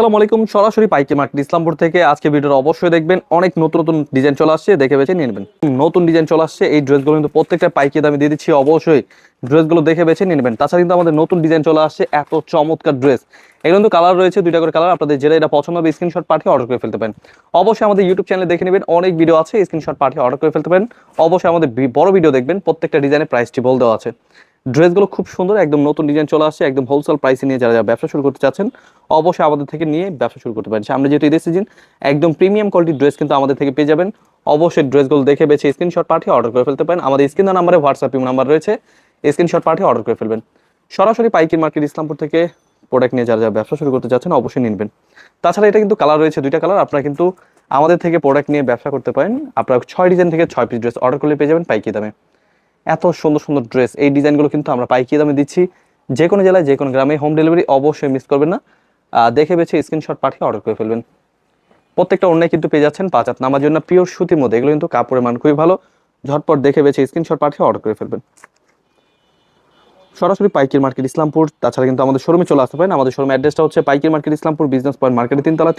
আসসালামু আলাইকুম, সরাসরি পাইকি মার্কেট ইসলামপুর থেকে। আজকে ভিডিওটা অবশ্যই দেখবেন, অনেক নতুন নতুন ডিজাইন চলে আসছে, দেখে বেছে নিয়ে নেবেন। নতুন ডিজাইন চলে আসছে, এই ড্রেসগুলো কিন্তু প্রত্যেকটা পাইকি দামে দিয়ে দিচ্ছি, অবশ্যই ড্রেসগুলো দেখে বেছে নিয়ে নেবেন। তাছাড়া কিন্তু আমাদের নতুন ডিজাইন চলে আসছে, এত চমৎকার ড্রেস। এগুলো কিন্তু কালার রয়েছে, দুইটা করে কালার, আপনাদের যেটা এটা পছন্দ হবে স্ক্রিনশট পাঠিয়ে অর্ডার করে ফেলতে পারেন। অবশ্যই আমাদের ইউটিউব চ্যানেলে দেখে নেবেন, অনেক ভিডিও আছে, স্ক্রিনশট পাঠিয়ে অর্ডার করে ফেলতে পারেন। অবশ্যই আমাদের বড় ভিডিও দেখবেন, প্রত্যেকটা ডিজাইনের প্রাইসটি বল দেওয়া আছে। ড্রেসগুলো খুব সুন্দর, একদম নতুন ডিজাইন চলে আসছে, একদম হোলসেল প্রাইসে নিয়ে যারা যারা ব্যবসা শুরু করতে চাচ্ছেন, অবশ্যই আমাদের থেকে নিয়ে ব্যবসা শুরু করতে পারেন। সামনে যেহেতু ঈদের সিজন একদম প্রিমিয়াম কোয়ালিটির ড্রেস কিন্তু আমাদের থেকে পেয়ে যাবেন। অবশ্যই ড্রেসগুলো দেখে বেছে স্ক্রিনশট পাঠিয়ে অর্ডার করে ফেলতে পারেন। আমাদের স্ক্রিন নাম্বারে হোয়াটসঅ্যাপ নাম্বার রয়েছে। স্ক্রিনশট পাঠিয়ে অর্ডার করে ফেলবেন। সরাসরি পাইকির মার্কেট ইসলামপুর থেকে প্রোডাক্ট নিয়ে যারা যারা ব্যবসা শুরু করতে চাচ্ছেন, অবশ্যই নিনবেন তাছাড়া এটা কিন্তু কালার রয়েছে, দুইটা কালার আপনারা কিন্তু আমাদের থেকে প্রোডাক্ট নিয়ে ব্যবসা করতে পারেন। আপনারা ছয় ডিজাইন থেকে ছয় পিস ড্রেস অর্ডার করলে পেয়ে যাবেন পাইকি দামে। এত সুন্দর সুন্দর ড্রেস এই ডিজাইনগুলো কিন্তু আমরা পাইকি দামে দিচ্ছি। যে কোনো জেলায়, যে কোনো গ্রামে হোম ডেলিভারি অবশ্যই মিস করবেন না। দেখে বেছে স্ক্রিনশট পাঠিয়ে অর্ডার করে ফেলবেন। প্রত্যেকটা অন্যায় কিন্তু পেয়ে যাচ্ছেন পাঁচ হাত নামার জন্য। পিওর সুতির মধ্যে, এগুলো কিন্তু কাপড়ের মান খুবই ভালো। ঝটপট দেখে বেছে স্ক্রিনশট পাঠিয়ে অর্ডার করে ফেলবেন। সরাসরি পাইকির মার্কেট ইসলামপুর। তাছাড়া কিন্তু আমাদের শোরুমে চলে আসতে পারেন। আমাদের শোরুম অ্যাড্রেসটা হচ্ছে পাইকির মার্কেট ইসলামপুর বিজনেস পয়েন্ট মার্কেটের তিনতলা, তিন